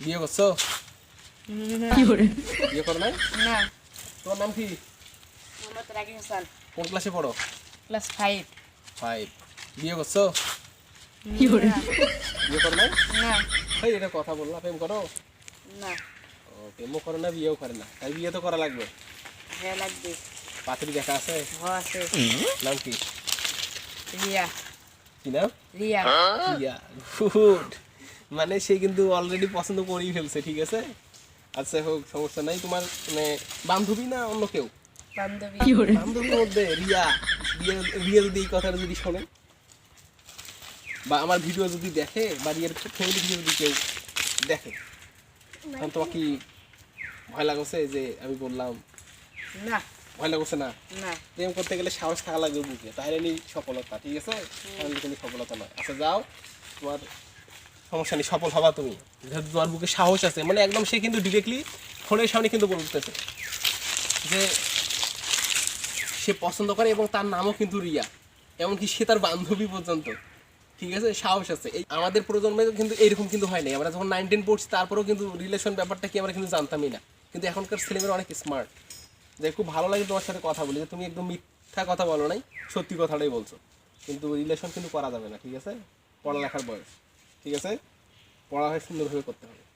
বিয়ে করছ? না বিয়ে করো নাই? না। তোমার নাম কি? মোহাম্মদ রাকিব হাসান। কোন ক্লাসে পড়ো? Class five. ফাইভ। বিয়ে করছ? না। বিয়ে করো নাই? না। ভাই এটা কথা বললা প্রেম করো। না। ও প্রেমও করে না বিয়েও করে না। তাই বিয়ে তো করা লাগবে। হ্যাঁ লাগবে। পাত্রী দেখা আছে? হ আছে। নাম কি? রিয়া। কি নাম? রিয়া। Yeah good. মানে সে কিন্তু অলরেডি পছন্দ করেই ফেলছে ঠিক আছে? আচ্ছা হোক সমস্যা নাই তোমার মানে বান্ধবী না অন্য কেউ? বান্ধবী। বান্ধবীর মধ্যে রিয়া রিয়া রিয়া যদি এই কথাটা যদি শোনে বা আমার ভিডিও যদি দেখে বা রিয়ার ফ্যামিলি ভিডিও যদি কেউ দেখে তখন তোমার কি ভয় লাগছে যে আমি বললাম? না। ভয় লাগছে না? না। প্রেম করতে গেলে সাহস থাকা লাগবে বুকে তাহলে নি সফলতা ঠিক আছে? তাহলে সফলতা নয়। আচ্ছা যাও তোমার সমস্যা নেই, সফল হবা তুমি। যেহেতু তোমার বুকে সাহস আছে মানে একদম সে কিন্তু ডিরেক্টলি ফোনের সামনে কিন্তু বলতেছে যে সে পছন্দ করে এবং তার নামও কিন্তু রিয়া, এমনকি সে তার বান্ধবী পর্যন্ত, ঠিক আছে? সাহস আছে। এই আমাদের প্রজন্মে কিন্তু এরকম কিন্তু হয় নাই। আমরা যখন নাইন টেন পড়ছি, তারপরেও কিন্তু রিলেশন ব্যাপারটা কি আমরা কিন্তু জানতামই না। কিন্তু এখনকার ছেলেমেয়েরা অনেক স্মার্ট যে খুব ভালো লাগে তোমার সাথে কথা বলি যে তুমি একদম মিথ্যা কথা বলো নাই, সত্যি কথাটাই বলছো। কিন্তু রিলেশন কিন্তু করা যাবে না, ঠিক আছে? পড়ালেখার বয়স। ঠিক আছে? পড়া হয় সুন্দরভাবে করতে হবে।